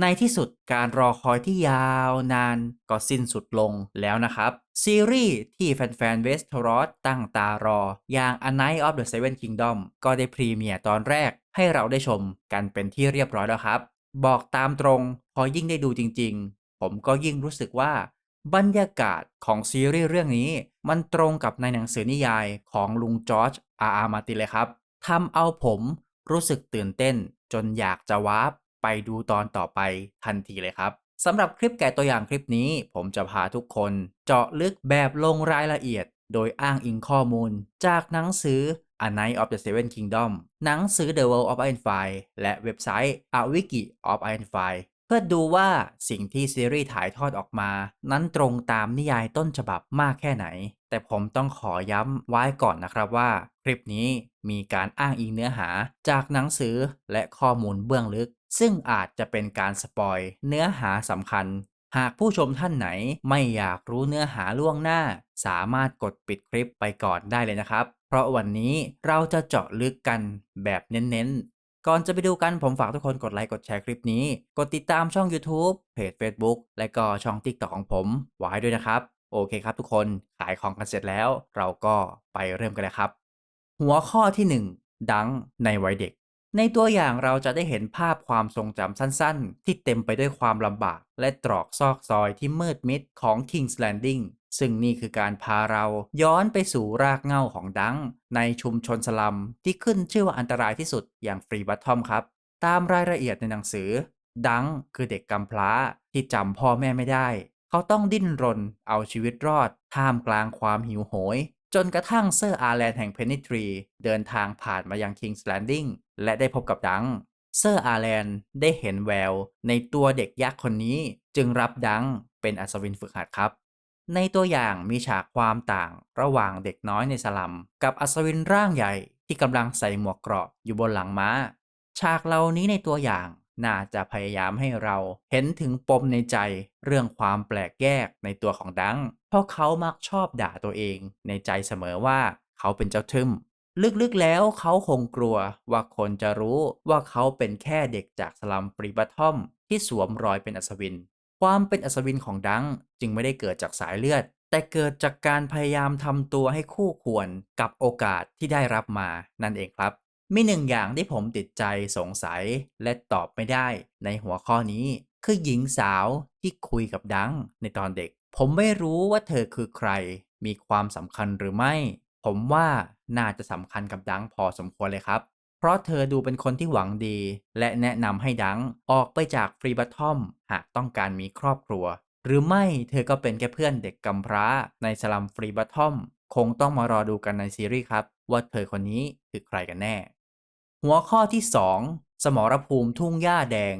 ในที่สุดการรอคอยที่ยาวนานก็สิ้นสุดลงแล้วนะครับ ซีรีส์ที่แฟนๆเวสต์รอสตั้งตารอ อย่าง A Night of the Seven Kingdom ก็ได้พรีเมียร์ตอนแรกให้เราได้ชมกันเป็นที่เรียบร้อยแล้วครับ บอกตามตรงพอยิ่งได้ดูจริงๆ ผมก็ยิ่งรู้สึกว่า บรรยากาศของซีรีส์เรื่องนี้ มันตรงกับในหนังสือนิยายของลุงจอร์จอาร์อามาติเลยครับทำเอาผมรู้สึกตื่นเต้นจนอยากจะวาร์ป ไปดูตอนต่อไปทันทีเลยครับสำหรับคลิปแกะตัวอย่างคลิปนี้ ผมจะพาทุกคนเจาะลึกแบบลงรายละเอียด โดยอ้างอิงข้อมูล จากหนังสือ A Night of the Seven Kingdom หนังสือ The World of Iron Fire และเว็บไซต์ A Wiki of Iron Fire เพื่อดูว่าสิ่งที่ซีรีส์ถ่ายทอดออกมา นั้นตรงตามนิยายต้นฉบับมากแค่ไหน แต่ผมต้องขอย้ำไว้ก่อนนะครับว่า คลิปนี้มีการอ้างอิงเนื้อหาจากหนังสือและข้อมูลเบื้องลึก ซึ่งอาจจะเป็นการสปอยเนื้อหาสำคัญ หากผู้ชมท่านไหนไม่อยากรู้เนื้อหาล่วงหน้า สามารถกดปิดคลิปไปก่อนได้เลยนะครับ เพราะวันนี้เราจะเจาะลึกกันแบบเน้นๆ ก่อนจะไปดูกันผมฝากทุกคนกดไลค์กดแชร์คลิปนี้ กดติดตามช่อง YouTube เพจ Facebook และก็ช่อง TikTok ของผมไว้ด้วยนะครับ โอเคครับทุกคนขายของกันเสร็จแล้ว เราก็ไปเริ่มกันเลยครับ หัวข้อที่ 1 ดังในวัยเด็ก ในตัวอย่างเราจะได้เห็นภาพความทรงจำสั้นๆ ที่เต็มไปด้วยความลำบาก และตรอกซอกซอยที่มืดมิดของ King's Landing ซึ่งนี่คือการพาเราย้อนไปสู่รากเหง้าของดัง ในชุมชนสลัมที่ขึ้นชื่อว่าอันตรายที่สุดอย่างฟรีบัตทอมครับ ตามรายละเอียดในหนังสือ ดังคือเด็กกำพร้าที่จำพ่อแม่ไม่ได้ เขาต้องดิ้นรนเอาชีวิตรอด ท่ามกลางความหิวโหย จนกระทั่งเซอร์อาร์แลนด์แห่งเพนนิทรีเดินทางผ่านมายังคิงส์แลนดิง และได้พบกับดัง เซอร์อาร์แลนด์ได้เห็นแววในตัวเด็กยักษ์คนนี้จึงรับดังเป็นอัศวินฝึกหัดครับ ในตัวอย่างมีฉากความต่างระหว่างเด็กน้อยในสลัม กับอัศวินร่างใหญ่ที่กำลังใส่หมวกเกราะอยู่บนหลังม้า ฉากเหล่านี้ในตัวอย่างน่าจะพยายามให้เราเห็นถึงปมในใจเรื่องความแปลกแยกในตัวของดัง เพราะเขามักชอบด่าตัวเองในใจเสมอว่าเขาเป็นเจ้าทึม ลึกๆแล้วเขาคงกลัวว่าคนจะรู้ว่าเขาเป็นแค่เด็กจากสลัมปรีบัตทอมที่สวมรอยเป็นอัศวิน ความเป็นอัศวินของดังจึงไม่ได้เกิดจากสายเลือด แต่เกิดจากการพยายามทำตัวให้คู่ควรกับโอกาสที่ได้รับมานั่นเองครับ มีหนึ่งอย่างที่ผมติดใจสงสัยและตอบไม่ได้ในหัวข้อนี้ คือหญิงสาวที่คุยกับดังในตอนเด็ก ผมไม่รู้ว่าเธอคือใคร มีความสำคัญหรือไม่ ผมว่าน่าจะสำคัญกับดังพอสมควรเลยครับ เพราะเธอดูเป็นคนที่หวังดี และแนะนำให้ดังออกไปจากฟรีบัตทอมหากต้องการมีครอบครัว หรือไม่เธอก็เป็นแค่เพื่อนเด็กกำพร้าในสลัมฟรีบัตทอมคงต้องมารอดูกันในซีรีส์ครับว่าเธอคนนี้คือใครกันแน่ หัวข้อที่ 2 สมรภูมิทุ่งหญ้าแดง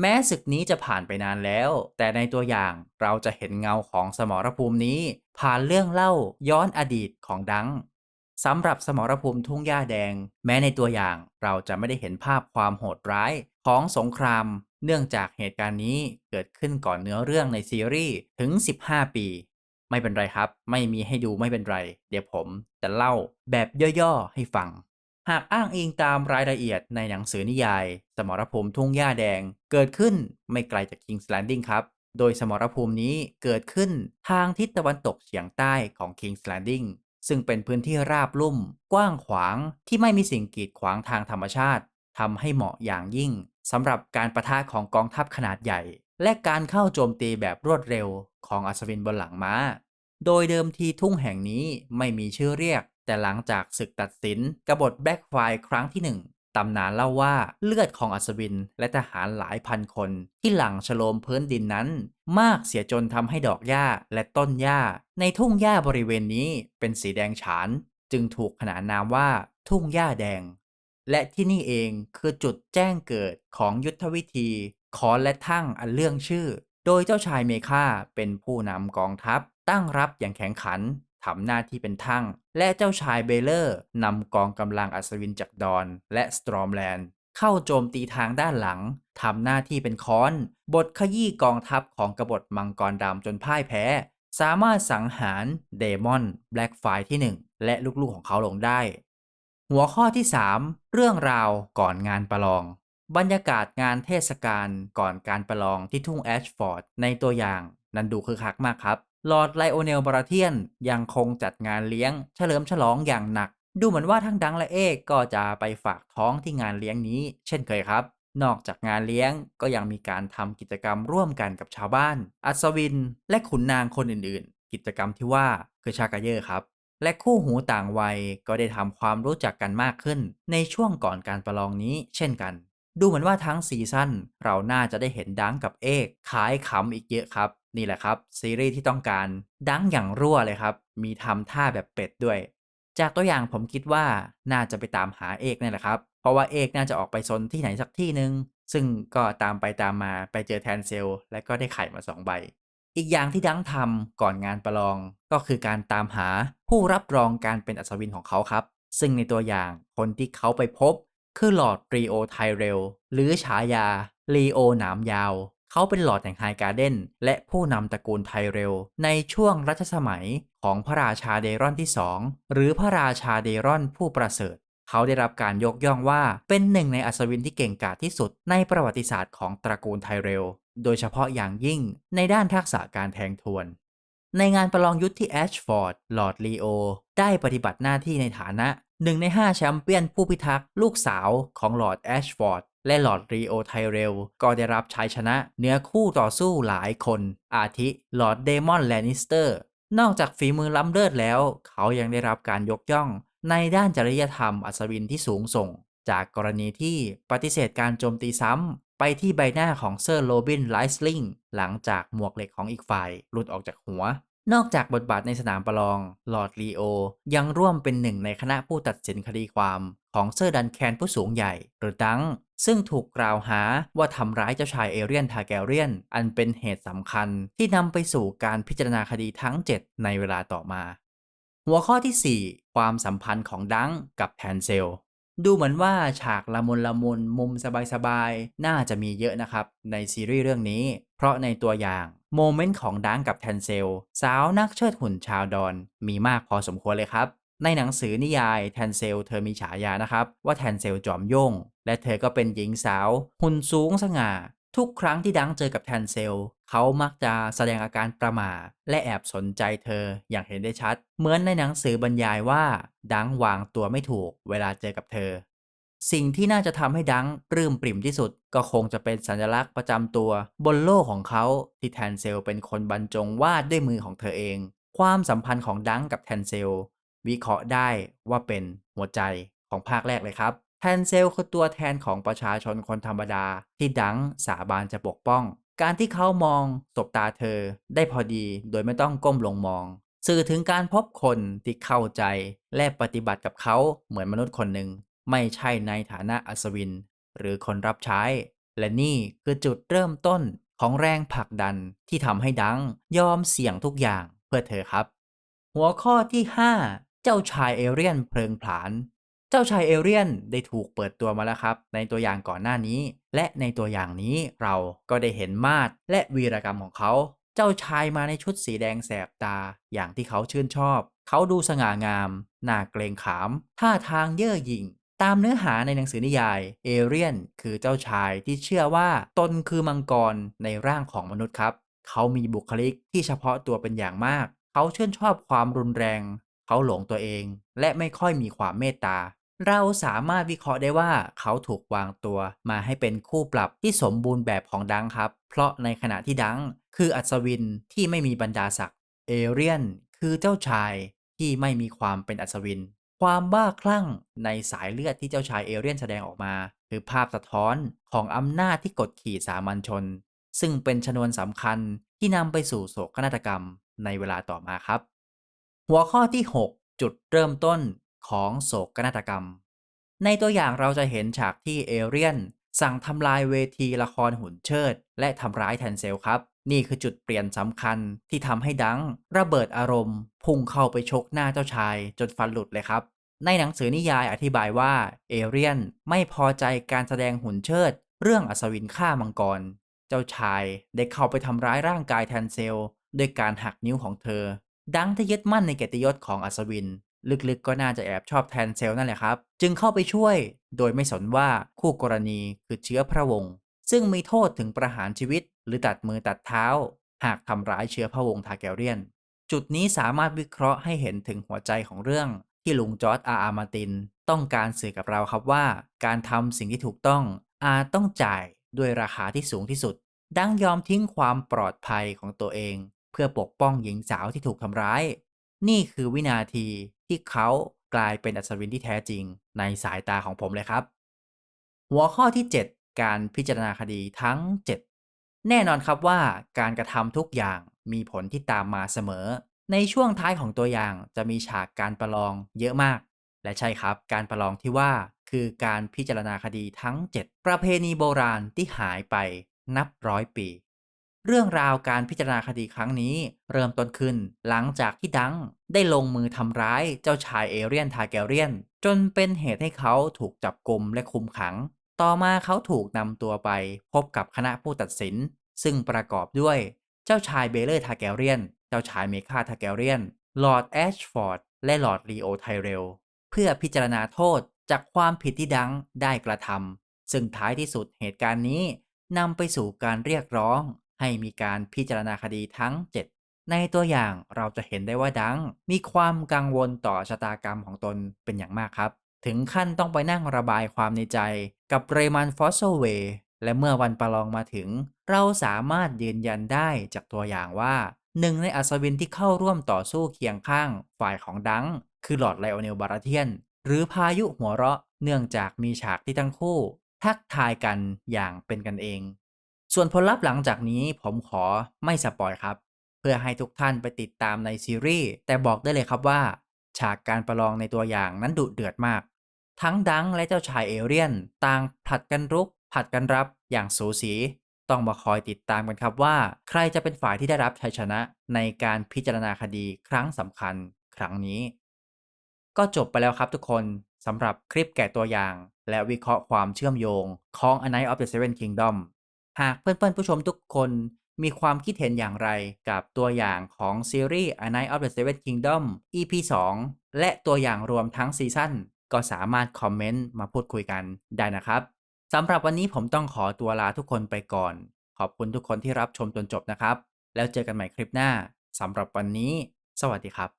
แม้ศึกนี้จะผ่านไปนานแล้ว แต่ในตัวอย่างเราจะเห็นเงาของสมรภูมินี้ ผ่านเรื่องเล่าย้อนอดีตของดังสำหรับสมรภูมิทุ่งหญ้าแดง แม้ในตัวอย่างเราจะไม่ได้เห็นภาพความโหดร้ายของสงคราม เนื่องจากเหตุการณ์นี้เกิดขึ้นก่อนเนื้อเรื่องในซีรีส์ถึง 15 ปี ไม่เป็นไรครับ ไม่มีให้ดูไม่เป็นไร เดี๋ยวผมจะเล่าแบบย่อๆให้ฟัง หากอ้างอิงตามรายละเอียดในหนังสือนิยาย สมรภูมิทุ่งหญ้าแดง เกิดขึ้นไม่ไกลจาก King's Landing ครับ โดยสมรภูมินี้เกิดขึ้นทางทิศตะวันตกเฉียงใต้ของ King's Landing ซึ่งเป็นพื้นที่ราบลุ่ม กว้างขวางที่ไม่มีสิ่งกีดขวางทางธรรมชาติทำให้เหมาะอย่างยิ่งสำหรับการประทะของกองทัพขนาดใหญ่ และการเข้าโจมตีแบบรวดเร็วของอัศวินบนหลังม้า โดยเดิมทีทุ่งแห่งนี้ไม่มีชื่อเรียก แต่หลังจากศึกตัดสินกบฏแบล็กไฟครั้งที่หนึ่งตำนานเล่าว่าเลือดของอัศวินและทหารหลายพันคน ที่หลั่งฉโลมพื้นดินนั้น มากเสียจนทำให้ดอกหญ้าและต้นหญ้า ในทุ่งหญ้าบริเวณนี้เป็นสีแดงฉาน จึงถูกขนานนามว่าทุ่งหญ้าแดง และที่นี่เองคือจุดแจ้งเกิดของยุทธวิธีขอนและทั่งอันเรื่องชื่อ โดยเจ้าชายเมคาเป็นผู้นำกองทัพตั้งรับอย่างแข็งขัน ทำหน้าที่เป็นทั่งและเจ้าชายเบเลอร์นำกองกำลังอัศวินจากดอน และสตรอมแลนด์เข้าโจมตีทางด้านหลังทำหน้าที่เป็นค้อน บทขยี้กองทัพของกบฏมังกรดำจนพ่ายแพ้ สามารถสังหารเดมอนแบล็กไฟที่ 1 และลูกๆของเขาลงได้ หัวข้อที่ 3 เรื่องราวก่อนงานประลอง บรรยากาศงานเทศกาลก่อนการประลองที่ทุ่งแอชฟอร์ดในตัวอย่าง นั้นดูคึกคักมากครับ ลอร์ดไลโอเนลบราเทียนยังคงจัดงานเลี้ยง เฉลิมฉลองอย่างหนัก ดูเหมือนว่าทั้งดังและเอกก็จะไปฝากท้องที่งานเลี้ยงนี้ เช่นเคยครับ นอกจากงานเลี้ยงก็ยังมีการทำกิจกรรมร่วมกันกับชาวบ้าน อัศวิน และขุนนางคนอื่นๆ กิจกรรมที่ว่าคือชากาเยอร์ครับ และคู่หูต่างวัยก็ได้ทำความรู้จักกันมากขึ้น ในช่วงก่อนการประลองนี้ เช่นกัน ดูเหมือนว่าทั้งซีซั่นเราน่าจะได้เห็นดังกับเอกขายขำอีกเยอะครับ นี่แหละครับ ซีรีส์ที่ต้องการดังอย่างรั่วเลยครับ มีทำท่าแบบเป็ดด้วย จากตัวอย่างผมคิดว่าน่าจะไปตามหาเอกนี่แหละครับ เพราะว่าเอกน่าจะออกไปซนที่ไหนสักที่หนึ่งซึ่งก็ตามไปตามมาไปเจอแทนเซลและก็ได้ไข่มาสองใบ อีกอย่างที่ดังทำก่อนงานประลองก็คือการตามหาผู้รับรองการเป็นอัศวินของเขาครับ ซึ่งในตัวอย่างคนที่เขาไปพบคือหลอดรีโอไทเรลหรือฉายาลีโอหนามยาว เขาเป็นหลอดแห่งไฮการ์เดนและผู้นำตระกูลไทเรล ในช่วงรัชสมัยของพระราชาเดรอนที่ 2 หรือพระราชาเดรอนผู้ประเสริฐ เขาได้รับการยกย่องว่าเป็นหนึ่งในอัศวินที่เก่งกาจที่สุดในประวัติศาสตร์ของตระกูลไทเรล โดยเฉพาะอย่างยิ่งในด้านทักษะการแทงทวน ในงานประลองยุทธที่แอชฟอร์ดลอร์ดลีโอได้ปฏิบัติหน้าที่ในฐานะหนึ่งใน 5 แชมเปี้ยนผู้พิทักษ์ลูกสาวของลอร์ดแอชฟอร์ด และหลอดรีโอไทเรลก็ได้รับชัยชนะเหนือคู่ต่อสู้หลายคน อาทิหลอดเดมอนแลนิสเตอร์ นอกจากฝีมือล้ำเลิศแล้ว เขายังได้รับการยกย่อง ในด้านจริยธรรมอัศวินที่สูงส่ง จากกรณีที่ปฏิเสธการโจมตีซ้ำ ไปที่ใบหน้าของเซอร์โรบินไลส์ลิงหลังจากหมวกเหล็กของอีกฝ่ายหลุดออกจากหัวนอกจากบทบาทในสนามประลอง ลอร์ดลีโอ ยังร่วมเป็นหนึ่งในคณะผู้ตัดสินคดีความ ของเซอร์ดันแคนผู้สูงใหญ่หรือดังซึ่งถูกกล่าวหาว่าทำร้ายเจ้าชายเอเรียนทาแกเรียน อันเป็นเหตุสำคัญที่นำไปสู่การพิจารณาคดีทั้ง 7 ในเวลาต่อมา หัวข้อที่ 4 ความสัมพันธ์ของดังกับแทนเซล ดูเหมือนว่าฉากละมุนละมุนมุมสบายๆ น่าจะมีเยอะนะครับ ในซีรีส์เรื่องนี้ เพราะในตัวอย่างโมเมนต์ของดังกับแทนเซล สาวนักเชิดหุ่นชาวดอนมีมากพอสมควรเลยครับ ในหนังสือนิยายแทนเซลเธอมีฉายานะครับ ว่าแทนเซลจอมย่ง และเธอก็เป็นหญิงสาว หุ่นสูงสง่า ทุกครั้งที่ดังเจอกับแทนเซลเขามักจะแสดงอาการประหม่าและแอบสนใจเธออย่างเห็นได้ชัด เหมือนในหนังสือบรรยายว่า ดังวางตัวไม่ถูกเวลาเจอกับเธอ สิ่งที่น่าจะทำให้ดังปลื้มปริ่มที่สุด ก็คงจะเป็นสัญลักษณ์ประจำตัวบนโลกของเขาที่แทนเซลเป็นคนบรรจงวาดด้วยมือของเธอเอง ความสัมพันธ์ของดังกับแทนเซล วิเคราะห์ได้ว่าเป็นหัวใจของภาคแรกเลยครับแทนเซลคือตัวแทนของประชาชนคนธรรมดา ที่ดังสาบานจะปกป้อง การที่เขามองสบตาเธอได้พอดีโดยไม่ต้องก้มลงมอง สื่อถึงการพบคนที่เข้าใจและปฏิบัติกับเขาเหมือนมนุษย์คนหนึ่ง ไม่ใช่ในฐานะอัศวิน หรือคนรับใช้ และนี่คือจุดเริ่มต้นของแรงผลักดันที่ทำให้ดังยอมเสี่ยงทุกอย่างเพื่อเธอครับ หัวข้อที่ 5 จ้าชายเอเรียนเพลิงผลาญ เจ้าชายเอเรียนได้ถูกเปิดตัวมาแล้วครับ ในตัวอย่างก่อนหน้านี้ และในตัวอย่างนี้เราก็ได้เห็นมาดและวีรกรรมของเขา เจ้าชายมาในชุดสีแดงแสบตาอย่างที่เขาชื่นชอบ เขาดูสง่างามหน่าเกรงขาม ท่าทางเย่อหยิ่งตามเนื้อหาในหนังสือนิยาย เอเรียนคือเจ้าชายที่เชื่อว่าตนคือมังกรในร่างของมนุษย์ครับ เขามีบุคลิกที่เฉพาะตัวเป็นอย่างมาก เขาชื่นชอบความรุนแรง เขาหลงตัวเอง และไม่ค่อยมีความเมตตา เราสามารถวิเคราะห์ได้ว่าเขาถูกวางตัวมาให้เป็นคู่ปรับที่สมบูรณ์แบบของดังครับ เพราะในขณะที่ดัง คืออัศวินที่ไม่มีบรรดาศักดิ์เอเรียน คือเจ้าชายที่ไม่มีความเป็นอัศวิน ความบ้าคลั่งในสายเลือดที่เจ้าชายเอเรียนแสดงออกมา คือภาพสะท้อนของอำนาจที่กดขี่สามัญชน ซึ่งเป็นชนวนสำคัญที่นำไปสู่โศกนาฏกรรมในเวลาต่อมาครับ หัวข้อที่ 6 จุดเริ่มต้นของโศกนาฏกรรม ในตัวอย่างเราจะเห็นฉากที่เอเรียน สั่งทำลายเวทีละครหุ่นเชิด และทำร้ายแทนเซลครับ นี่คือจุดเปลี่ยนสำคัญที่ทำให้ดัง ระเบิดอารมณ์ พุ่งเข้าไปชกหน้าเจ้าชาย จนฟันหลุดเลยครับ ในหนังสือนิยายอธิบายว่าเอเรียนไม่พอใจการแสดงหุ่นเชิด เรื่องอัศวินฆ่ามังกร เจ้าชายได้เข้าไปทำร้ายร่างกายแทนเซลด้วยการหักนิ้วของเธอ ดังที่ยึดมั่นในเกียรติยศของอัศวิน ลึกๆก็น่าจะแอบชอบแทนเซลนั่นแหละครับ จึงเข้าไปช่วย โดยไม่สนว่าคู่กรณีคือเชื้อพระวงศ์ซึ่งมีโทษถึงประหารชีวิต หรือตัดมือตัดเท้า หากทำร้ายเชื้อพระวงศ์ทาแกเรียน จุดนี้สามารถวิเคราะห์ให้เห็นถึงหัวใจของเรื่องที่ลุงจอร์ดอาร์อามาติน ต้องการสื่อกับเราครับว่า การทำสิ่งที่ถูกต้องอาจต้องจ่ายด้วยราคาที่สูงที่สุด ดังยอมทิ้งความปลอดภัยของตัวเอง พื่อปกป้องหญิงสาวที่ถูกทำร้าย นี่คือวินาทีที่เขากลายเป็นอัศวินที่แท้จริงในสายตาของผมเลยครับ หัวข้อที่ 7 การพิจารณาคดีทั้ง 7 แน่นอนครับว่าการกระทำทุกอย่างมีผลที่ตามมาเสมอ ในช่วงท้ายของตัวอย่างจะมีฉากการประลองเยอะมาก และใช่ครับการประลองที่ว่าคือการพิจารณาคดีทั้ง 7 ประเพณีโบราณที่หายไปนับร้อยปี เรื่องราวการพิจารณาคดีครั้งนี้ เริ่มต้นขึ้น หลังจากที่ดังได้ลงมือทำร้ายเจ้าชายเอเรียนทาแกเรียน จนเป็นเหตุให้เขาถูกจับกลุมและคุมขัง ต่อมาเขาถูกนำตัวไปพบกับคณะผู้ตัดสิน ซึ่งประกอบด้วยเจ้าชายเบเลอร์ทาแกเรียน เจ้าชายเมคาทาแกเรียน ลอร์ดแอชฟอร์ด และลอร์ดลีโอไทเรล เพื่อพิจารณาโทษจากความผิดที่ดังได้กระทำซึ่งท้ายที่สุดเหตุการณ์นี้นำไปสู่การเรียกร้อง ให้มีการพิจารณาคดีทั้ง 7 ในตัวอย่างเราจะเห็นได้ว่าดัง มีความกังวลต่อชะตากรรมของตนเป็นอย่างมากครับ ถึงขั้นต้องไปนั่งระบายความในใจกับเรมันฟอสโซเวย์และเมื่อวันประลองมาถึง เราสามารถยืนยันได้จากตัวอย่างว่าหนึ่งในอัศวินที่เข้าร่วมต่อสู้เคียงข้างฝ่ายของดัง คือหลอดไลโอเนลบาราเทียน หรือพายุหัวเราะเนื่องจากมีฉากที่ทั้งคู่ ทักทายกันอย่างเป็นกันเอง ส่วนผลลัพธ์หลังจากนี้ผมขอไม่สปอยครับ เพื่อให้ทุกท่านไปติดตามในซีรีส์แต่บอกได้เลยครับว่า ฉากการประลองในตัวอย่างนั้นดุเดือดมาก ทั้งดังและเจ้าชายเอเรียน ต่างผลัดกันรุกผลัดกันรับอย่างสูสี ต้องมาคอยติดตามกันครับว่า ใครจะเป็นฝ่ายที่ได้รับชัยชนะในการพิจารณาคดีครั้งสำคัญครั้งนี้ ก็จบไปแล้วครับทุกคนสำหรับคลิปแกะตัวอย่าง และวิเคราะห์ความเชื่อมโยงของ A Night of the Seven Kingdom หากเพื่อนๆผู้ชมทุกคนมีความคิดเห็นอย่างไรกับตัวอย่างของซีรีส์ A Night of the Seven Kingdom EP 2 และตัวอย่างรวมทั้งซีซั่นก็สามารถคอมเมนต์มาพูดคุยกันได้นะครับสำหรับวันนี้ผมต้องขอตัวลาทุกคนไปก่อน ขอบคุณทุกคนที่รับชมจนจบนะครับ แล้วเจอกันใหม่คลิปหน้าสำหรับวันนี้ สวัสดีครับ